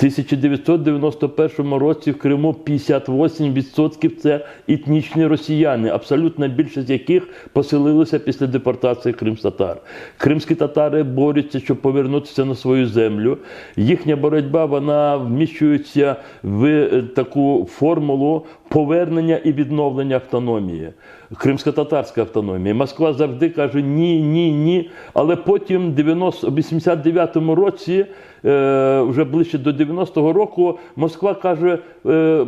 1991 році в Криму 58% це етнічні росіяни, абсолютна більшість яких поселилися після депортації кримстатар. Кримські татари борються, щоб повернутися на свою землю. Їхня боротьба вона вміщується в е, таку формулу повернення і відновлення автономії. Кримсько-татарська автономія. Москва завжди каже ні, ні, ні. Але потім, в 89-му році, е, вже ближче до 90-го року, Москва каже е,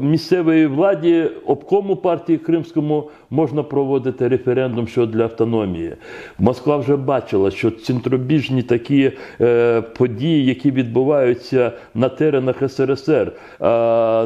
місцевій владі, обкому партії Кримському можна проводити референдум щодо для автономії. Москва вже бачила, що центробіжні такі е, події, які відбуваються на теренах СРСР, е,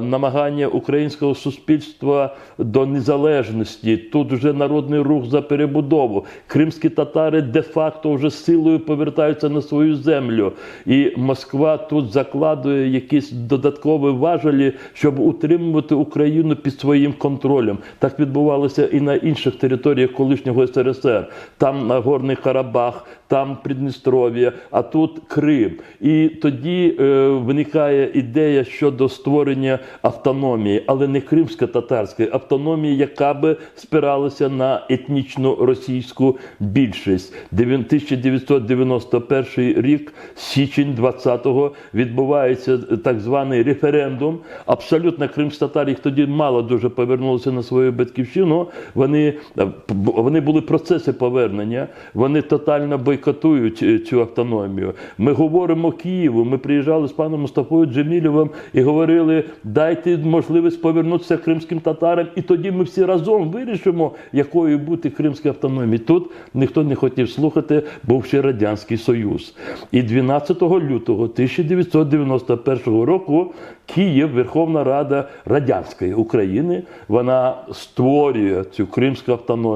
намагання українського суспільства до незалежності, тут вже народний рух за перебудову. Кримські татари де-факто вже силою повертаються на свою землю. І Москва тут закладує якісь додаткові важелі, щоб утримувати Україну під своїм контролем. Так відбувалося і на інших територіях колишнього СРСР. Там Нагорний Карабах, там Придністров'я, а тут Крим. І тоді е, виникає ідея щодо створення автономії, але не кримсько-татарської автономії, яка би спиралася на етнічну російську більшість. Дев'ян- 1991 рік, січень 20-го, відбувається так званий референдум. Абсолютно кримсько-татар їх тоді мало дуже повернулися на свою батьківщину. Вони, е, вони були процеси повернення, вони тотально бойкотують е, цю автономію. Ми говоримо Києву. Ми приїжджали з паном Мустафою Джемілєвим і говорили: дайте можливість повернутися кримським татарам, і тоді ми всі разом вирішимо, якою бути кримська автономія. Тут ніхто не хотів слухати, був ще Радянський Союз. І 12 лютого 1991 року Київ, Верховна Рада Радянської України, вона створює цю кримську автономію.